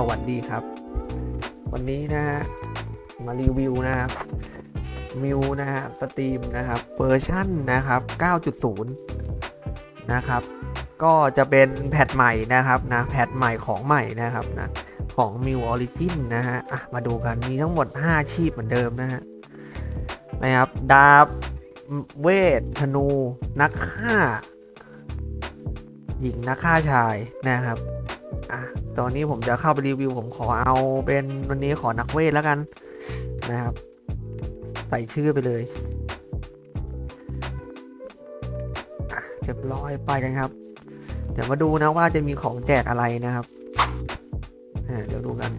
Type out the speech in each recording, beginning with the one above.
สวัสดีครับ วันนี้นะฮะมารีวิวนะครับมิวนะฮะสตรีมนะครับเวอร์ชั่นนะครับ 9.0 นะครับ ก็จะเป็นแพทใหม่นะครับนะแพทใหม่ของใหม่นะครับนะของมิวออริจินนะฮะมาดูกันมีทั้งหมด 5 ชีพเหมือนเดิมนะฮะนะครับดาบเวทธนู นักฆ่า หญิงนักฆ่าชายนะครับอะ ตอนนี้ผมจะเข้าไปรีวิว ผมขอเอาเป็นวันนี้ขอนักเวทแล้วกันนะครับ ใส่ชื่อไปเลยเรียบร้อยไปกันครับ เดี๋ยวมาดูนะว่าจะมีของแจกอะไรนะครับเดี๋ยวดูกัน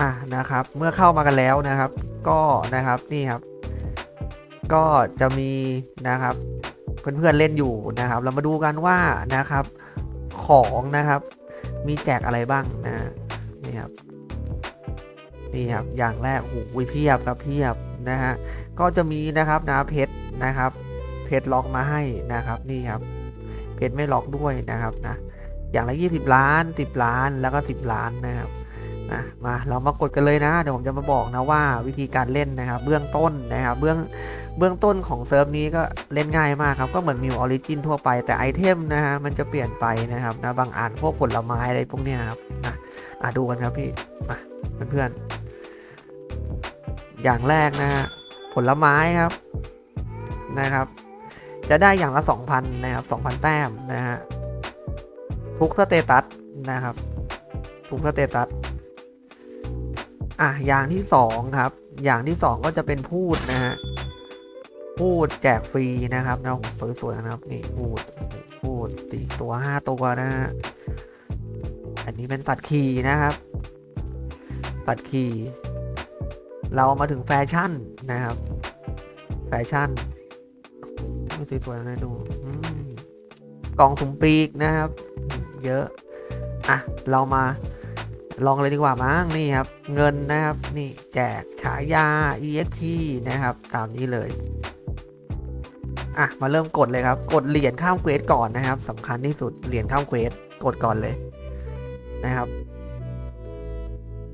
อะนะครับ เมื่อเข้ามากันแล้วนะครับ ก็นะครับนี่ครับ ก็จะมีนะครับ เพื่อนๆเล่นอยู่นะครับ เรามาดูกันว่านะครับ ของนะครับ มีแจกอะไรบ้างนะนี่ครับนี่ครับอย่างแรกโอ้ยเพียบครับเพียบนะฮะก็จะมีนะครับนะเพชรนะครับ เพชรล็อกมาให้นะครับนี่ครับ เพชรไม่ล็อกด้วยนะครับนะอย่างละ 20 ล้าน 10 ล้านแล้วก็ 10 ล้านนะครับ นะมาเรามากดกันเลยนะเดี๋ยวผมจะมาบอกนะว่าวิธีการเล่นนะครับเบื้องต้นนะครับเบื้องเบื้องต้นของเซิร์ฟนี้ก็เล่นง่ายมากครับก็เหมือนมิวออริจินทั่วไปแต่ไอเทมนะฮะมันจะเปลี่ยนไปนะครับนะบางอันพวกผลไม้อะไรพวกเนี้ยครับนะอะดูกันครับพี่มาเพื่อนๆอย่างแรกนะฮะผลไม้ครับนะครับ จะได้อย่างละ 2,000 นะครับ 2,000 แต้มนะฮะทุกสเตตัสนะครับทุกสเตตัส อะอย่างที่สองครับ อย่างที่สองก็จะเป็นพูดนะฮะพูดแจกฟรีนะครับนะสวยๆนะครับนี่พูดพูดสี่ตัวห้าตัวนะฮะอันนี้เป็นตัดขี่นะครับตัดขี่เรามาถึงแฟชั่นนะครับ แฟชั่นไม่สวยๆนะดูกล่องถุงปีกนะครับ เยอะ อะ เรามา ลองเลยดีกว่ามั้งนี่ครับ เงินนะครับนี่แจกฉายา EXP นะครับตามนี้เลยอะมาเริ่มกดเลยครับ กดเหรียญข้ามเควสก่อนนะครับสำคัญที่สุดเหรียญข้ามเควสกดก่อนเลยนะครับ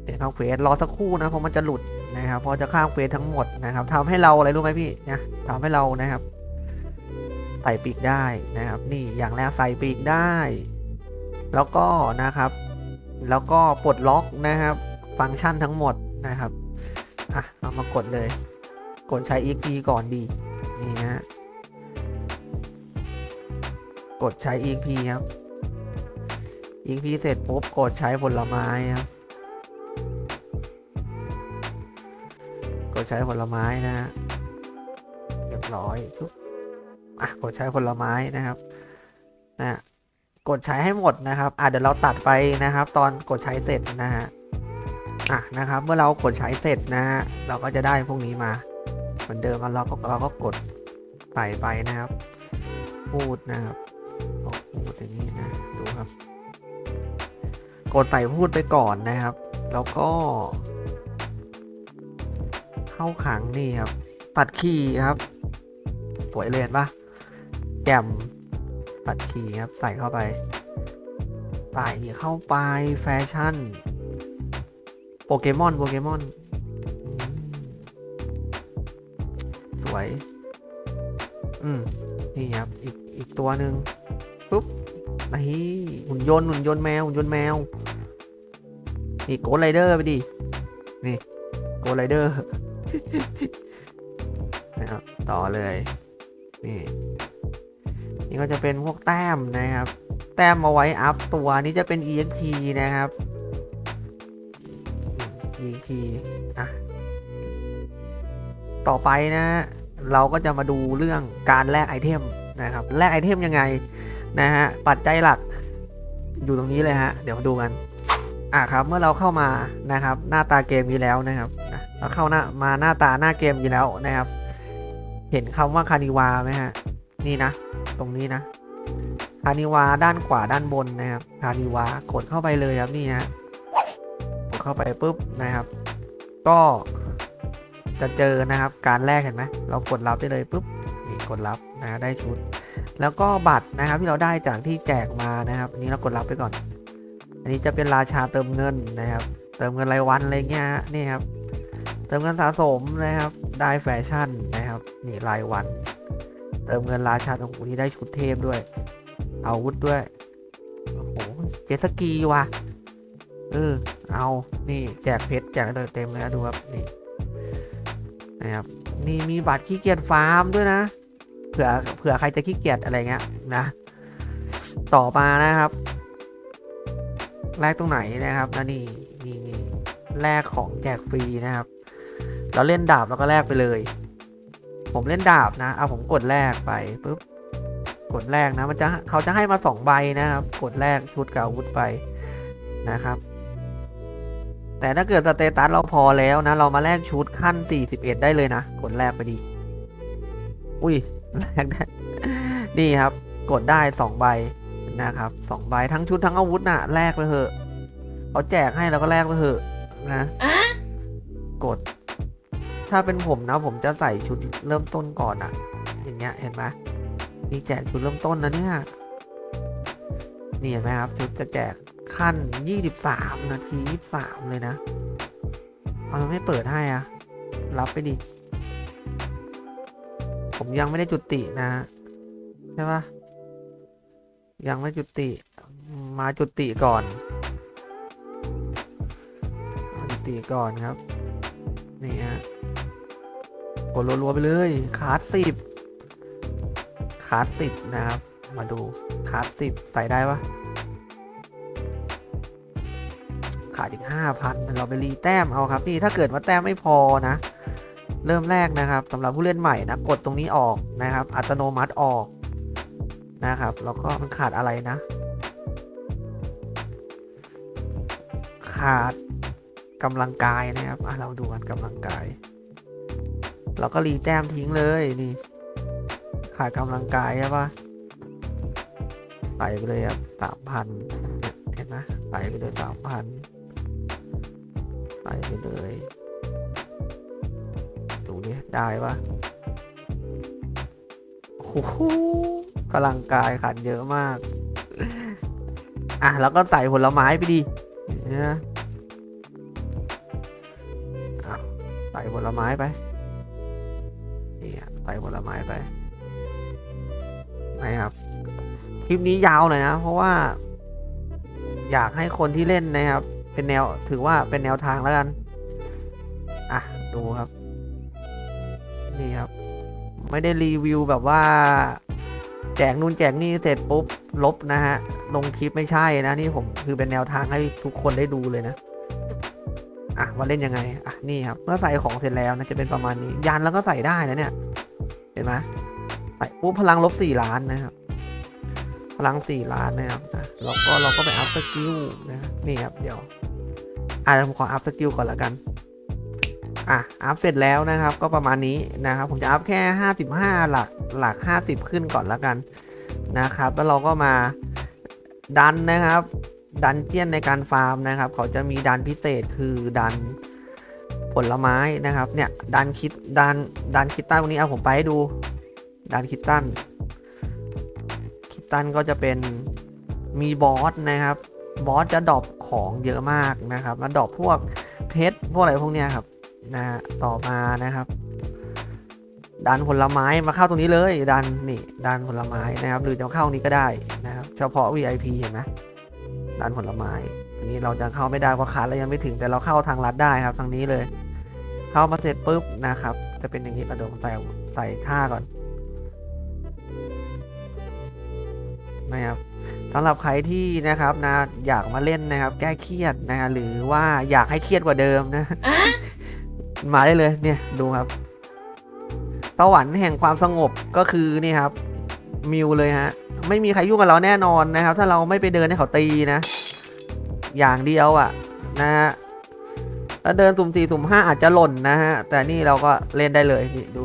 เหรียญข้ามเควสรอสักครู่นะเพราะมันจะหลุดนะครับพราะจะข้ามเควสทั้งหมดนะครับทำให้เราอะไรรู้ไหมพี่นะทำให้เรานะครับใส่ปีกได้นะครับ นี่อย่างแรกใส่ปีกได้ แล้วก็นะครับ แล้วก็ปลดล็อกนะครับ ฟังก์ชันทั้งหมดนะครับ อะเอามากดเลย กดใช้ EXP ก่อนดีนี่ฮะกดใช้ EXP ครับ EXP เสร็จปุ๊บกดใช้ผลไม้ครับ กดใช้ผลไม้นะฮะเรียบร้อยปุ๊บอะ กดใช้ผลไม้นะครับนะ กดใช้ให้หมดนะครับอะเดี๋ยวเราตัดไปนะครับ ตอนกดใช้เสร็จนะฮะอะนะครับ เมื่อเรากดใช้เสร็จนะฮะเราก็จะได้พวกนี้มา เหมือนเดิมแล้วเราก็เราก็กดใส่ไปนะครับพูดนะครับออกพูดอย่างนี้นะดูครับ กดใส่พูดไปก่อนนะครับ แล้วก็ เข้าขังนี่ครับ ตัดขี่ครับสวยเลยนปะแจ่ม ตัดขี่ครับใส่เข้าไปใส่เข้าไปแฟชั่นโปเกมอนโปเกมอนสวย อืม นี่ครับ อีกอีกตัวหนึ่งปุ๊บนี่หุ่นยนต์หุ่นยนต์แมวหุ่นยนต์แมว นี่โกดไรเดอร์ไปดิ นี่โกดไรเดอร์นะครับต่อเลย นี่ ก็จะเป็นพวกแต้มนะครับ แต้มเอาไว้อัพตัวนี้จะเป็น EXP นะครับ EXP อะ ต่อไปนะเราก็จะมาดูเรื่องการแลกไอเทมนะครับ แลกไอเทมยังไงนะฮะ ปัจจัยหลักอยู่ตรงนี้เลยฮะ เดี๋ยวมาดูกัน อะครับ เมื่อเราเข้ามานะครับ หน้าตาเกมนี้แล้วนะครับเราเข้าหน้ามาหน้าตาหน้าเกมนี้แล้วนะครับ เห็นคำว่าคานิวาไหมฮะ นี่นะ ตรงนี้นะคานิวาด้านขวาด้านบนนะครับคานิวากดเข้าไปเลยครับนี่ฮะกดเข้าไปปุ๊บนะครับ ก็จะเจอนะครับการแรกเห็นไหมเรากดรับได้เลยปุ๊บนี่กดรับนะได้ชุด แล้วก็บัตรนะครับที่เราได้จากที่แจกมานะครับอันนี้เรากดรับไปก่อน อันนี้จะเป็นราชาเติมเงินนะครับ เติมเงินรายวันอะไรเงี้ยฮะนี่ครับเติมเงินสะสมนะครับได้แฟชั่นนะครับนี่รายวัน เติมเงินราชาตรงนี้ได้ชุดเทพด้วยอาวุธด้วย โอ้โห เจสกีว่ะ เออ เอา นี่แจกเพชรแจกอะไรเต็มเลยนะดูครับ นี่ นะครับ นี่มีบัตรขี้เกียจฟาร์มด้วยนะ เผื่อ เผื่อใครจะขี้เกียจอะไรเงี้ยนะ ต่อมานะครับแลกตรงไหนนะครับแล้วนี่นี่นี่แลกของแจกฟรีนะครับ เราเล่นดาบแล้วก็แลกไปเลย ผมเล่นดาบนะเอาผมกดแลกไปปุ๊บกดแลกนะมันจะเขาจะให้มาสองใบนะครับ กดแลกชุดกับอาวุธไปนะครับ แต่ถ้าเกิดสเตตัสเราพอแล้วนะ เรามาแลกชุดขั้น 41 ได้เลยนะ กดแลกไปดี อุ้ยแลกได้นี่ครับ กดได้สองใบนะครับสองใบทั้งชุดทั้งอาวุธน่ะแลกไปเถอะเขาแจกให้เราก็แลกไปเถอะนะกด ถ้าเป็นผมนะ ผมจะใส่ชุดเริ่มต้นก่อนอะอย่างเงี้ยเห็นไหมนี่แจกชุดเริ่มต้นนะเนี่ยนี่เห็นไหมครับชุดจะแจกขั้นยี่สิบสามนาทียี่สิบสามเลยนะเอามันไม่เปิดให้อะรับไปดิ ผมยังไม่ได้จุตินะ ใช่ปะยังไม่จุติ มาจุติก่อน จุติก่อนครับ นี่ฮะกดรัวๆไปเลยคาร์ดสิบคาร์ดสิบนะครับ มาดูคาร์ดสิบใส่ได้ปะขาดอีกห้าพันเราไปรีแต้มเอาครับนี่ถ้าเกิดว่าแต้มไม่พอนะ เริ่มแรกนะครับสำหรับผู้เล่นใหม่นะกดตรงนี้ออกนะครับ อัตโนมัติออกนะครับ แล้วก็มันขาดอะไรนะ ขาด กำลังกายนะครับอะเราดูกันกำลังกาย เราก็รีแต้มทิ้งเลยนี่ขาดกำลังกายใช่ปะใส่ไปเลยครับสามพันเห็นไหมใส่ไปเลยสามพันใส่ไปเลยดูนี่ได้ปะโอ้โหพลังกายขาดเยอะมาก อะ แล้วก็ใส่ผลไม้ไปดิเนี่ยอะ ลไม้ไปนี่อะใส่ผลไม้ไปนะครับคลิปนี้ยาวหน่อยนะ เพราะว่า อยากให้คนที่เล่นนะครับ เป็นแนวถือว่าเป็นแนวทางแล้วกัน อะ ดูครับ นี่ครับ ไม่ได้รีวิวแบบว่า แจกนู่นแจกนี่เสร็จปุ๊บ ลบนะฮะ ลงคลิปไม่ใช่นะ นี่ผมคือเป็นแนวทางให้ทุกคนได้ดูเลยนะ อะว่าเล่นยังไงอะนี่ครับเมื่อใส่ของเสร็จแล้วนะจะเป็นประมาณนี้ยันแล้วก็ใส่ได้นะเนี่ย เห็นไหมใส่ปุ๊บพลังลบสี่ล้านนะครับพลังสี่ล้านนะครับนะแล้วก็เราก็ไปอัพสกิลนะนี่ครับเดี๋ยวอะผมขออัพสกิลก่อนละกันอะอัพเสร็จแล้วนะครับ ก็ประมาณนี้นะครับ ผมจะอัพแค่55หลักหลัก50ขึ้นก่อนละกันนะครับ แล้วเราก็มาดันนะครับ ดันเจียนในการฟาร์มนะครับ เขาจะมีดันพิเศษคือดันผลไม้นะครับ เนี่ยดันคิดดันดันคิดตันวันนี้เอาผมไปให้ดู ดันคิดตันคิดตันก็จะเป็นมีบอสนะครับ บอสจะดรอปของเยอะมากนะครับแล้วดรอปพวกเพชรพวกอะไรพวกเนี้ยครับนะฮะต่อมานะครับ ดันผลไม้มาเข้าตรงนี้เลย ดันนี่ดันผลไม้นะครับ หรือจะเข้านี้ก็ได้นะครับ เฉพาะ VIP เห็นไหม ดันผลไม้อันนี้เราจะเข้าไม่ได้เพราะขาดเรายังไม่ถึงแต่เราเข้าทางลัดได้ครับ ทางนี้เลย เข้ามาเสร็จปุ๊บนะครับ จะเป็นอย่างนี้กระโดดใส่ใส่ท่าก่อนนะครับสำหรับใครที่นะครับนะอยากมาเล่นนะครับ แก้เครียดนะฮะหรือว่าอยากให้เครียดกว่าเดิมนะมาได้เลยเนี่ยดูครับสวรรค์แห่งความสงบก็คือนี่ครับ มิวเลยฮะ ไม่มีใครยุ่งกับเราแน่นอนนะครับ ถ้าเราไม่ไปเดินให้เขาตีนะ อย่างเดียวอะ่ะนะฮะถ้าเดินสุ่มสี่สุ่มห้าอาจจะหล่นนะฮะ แต่นี่เราก็เล่นได้เลยนี่ดู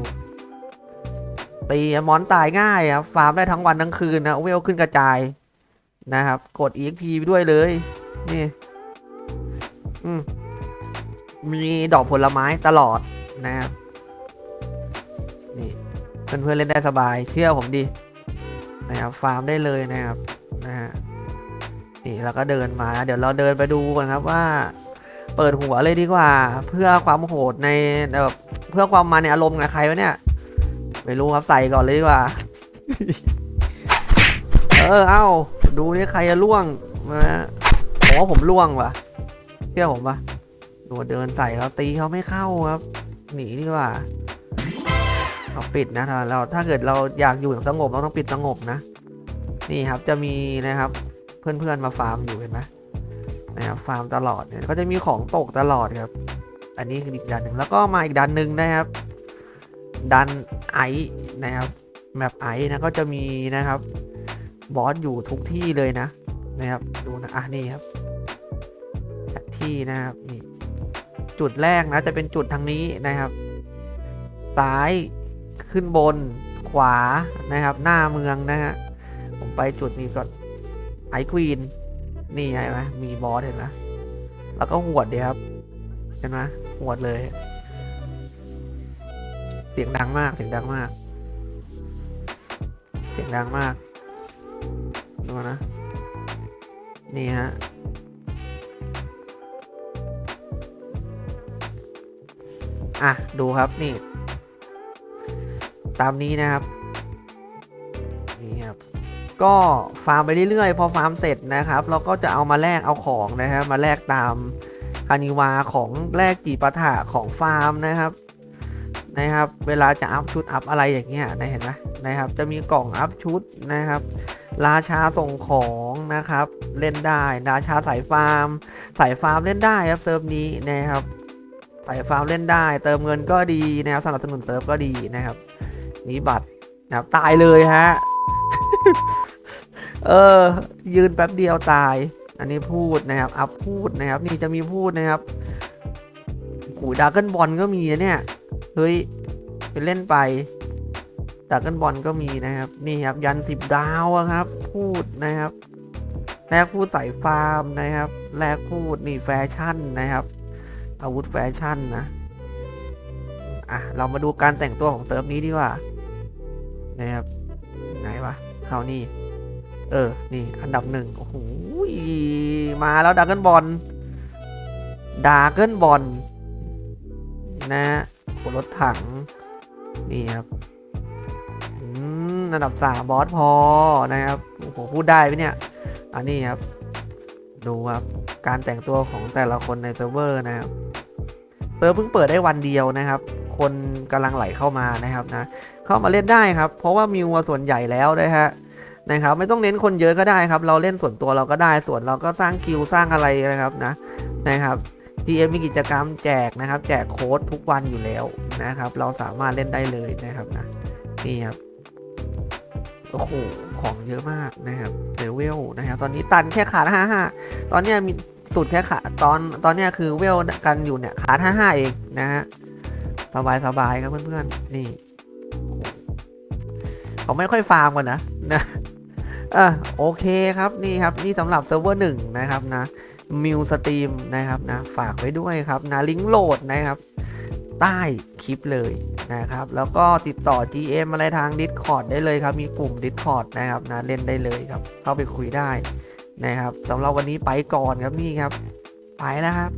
ตีมอนตายง่ายครับฟาร์มได้ทั้งวันทั้งคืนนะเวลขึ้นกระจายนะครับ กด EXP ไปด้วยเลย นี่อืมมีดอกผลไม้ตลอดนะครับนี่เพื่อนๆเล่นได้สบาย เชื่อผมดิ นะครับฟาร์มได้เลยนะครับนะฮะนี่เราก็เดินมานะเดี๋ยวเราเดินไปดูกันครับว่า เปิดหัวเลยดีกว่า เพื่อความโหดในแบบเพื่อความมาในอารมณ์กับใครวะเนี่ยไม่รู้ครับใส่ก่อนเลยดีกว่า เออเอ้าดูนี่ใครจะล่วงมาผมว่าผมล่วงว่ะเชื่อผมปะดูเดินใส่เขาตีเขาไม่เข้าครับ หนีดีกว่า เราปิดนะเราถ้าเกิดเราอยากอยู่อย่างสงบเราต้องปิดสงบนะ นี่ครับจะมีนะครับเพื่อนๆมาฟาร์มอยู่เห็นไหมนะครับฟาร์มตลอดเนี่ยก็จะมีของตกตลอดครับ อันนี้คืออีกดันหนึ่งแล้วก็มาอีกดันหนึ่งนะครับ ดันไอซ์นะครับแมปไอซ์นะก็จะมีนะครับบอสอยู่ทุกที่เลยนะนะครับดูนะอะนี่ครับที่นะครับนี่จุดแรกนะจะเป็นจุดทางนี้นะครับ ซ้าย ขึ้นบนขวานะครับ หน้าเมืองนะฮะ ผมไปจุดนี้ก่อนไอควีนนี่ไงไหมมีบอสเห็นไหมแล้วก็หวดเดียครับ เห็นไหมหวดเลย เสียงดังมาก เสียงดังมาก เสียงดังมากดูนะ นี่ฮะอะ ดูครับนี่ ตามนี้นะครับนี่ครับก็ฟาร์มไปเรื่อยๆ พอฟาร์มเสร็จนะครับ เราก็จะเอามาแลกเอาของนะครับมาแลกตามคานิวาของแลกจีปาถะของฟาร์มนะครับนะครับ เวลาจะอัพชุดอัพอะไรอย่างเงี้ยนะเห็นไหมนะครับ จะมีกล่องอัพชุดนะครับ ราชาส่งของนะครับ เล่นได้ ราชาสายฟาร์ม สายฟาร์มเล่นได้ครับเซิร์ฟนี้นะครับสายฟาร์มเล่นได้ เติมเงินก็ดีนะครับสนับสนุนเซิร์ฟก็ดีนะครับ นี้บัตรนะครับตายเลยฮะ เออ ยืนแป๊บเดียวตาย อันนี้พูดนะครับ อัพพูดนะครับ นี่จะมีพูดนะครับหูดาร์เกิลบอลก็มีเนี่ย เฮ้ยไปเล่นไปดาร์เกิลบอลก็มีนะครับ นี่ครับ ยันสิบดาวครับ พูดนะครับแลกพูดใส่ฟาร์มนะครับแลกพูดนี่แฟชั่นนะครับ อาวุธแฟชั่นนะ อะ เรามาดูการแต่งตัวของเซิร์ฟนี้ดีกว่า นะครับไหนวะเขานี่ เออ นี่ อันดับหนึ่งโอ้โหมาแล้วดาร์เกิลบอลดาร์เกิลบอลนะฮะรถถัง นี่ครับอืมอันดับสามบอสพอนะครับโอ้โหพูดได้ไหมเนี่ย อันนี้ครับ ดูครับ การแต่งตัวของแต่ละคนในเซิร์ฟเวอร์นะครับเซิร์ฟเพิ่งเปิดได้วันเดียวนะครับ คนกำลังไหลเข้ามานะครับนะ เข้ามาเล่นได้ครับ เพราะว่ามีวัวส่วนใหญ่แล้วนะฮะนะครับไม่ต้องเน้นคนเยอะก็ได้ครับ เราเล่นส่วนตัวเราก็ได้ส่วนเราก็สร้างคิวสร้างอะไรนะครับนะนะครับ TM มีกิจกรรมแจกนะครับ แจกโค้ดทุกวันอยู่แล้วนะครับ เราสามารถเล่นได้เลยนะครับนะนี่ครับโอ้โหของเยอะมากนะครับเลเวลนะครับตอนนี้ตันแค่ขาดห้าห้าตอนนี้มีสุดแค่ขาตอนตอนนี้คือเวลกันอยู่เนี่ยขาดห้าห้าเองนะฮะสบายสบายครับเพื่อนๆนี่ เขาไม่ค่อยฟาร์มกันนะนะอะโอเคครับนี่ครับนี่สำหรับเซิร์ฟเวอร์หนึ่งนะครับนะมิวสตรีมนะครับนะฝากไว้ด้วยครับนะลิงก์โหลดนะครับ ใต้คลิปเลยนะครับ แล้วก็ติดต่อ GM อะไรทาง Discord ได้เลยครับ มีกลุ่ม Discord นะครับนะเล่นได้เลยครับ เข้าไปคุยได้นะครับสำหรับวันนี้ไปก่อนครับนี่ครับ ไปแล้วครับ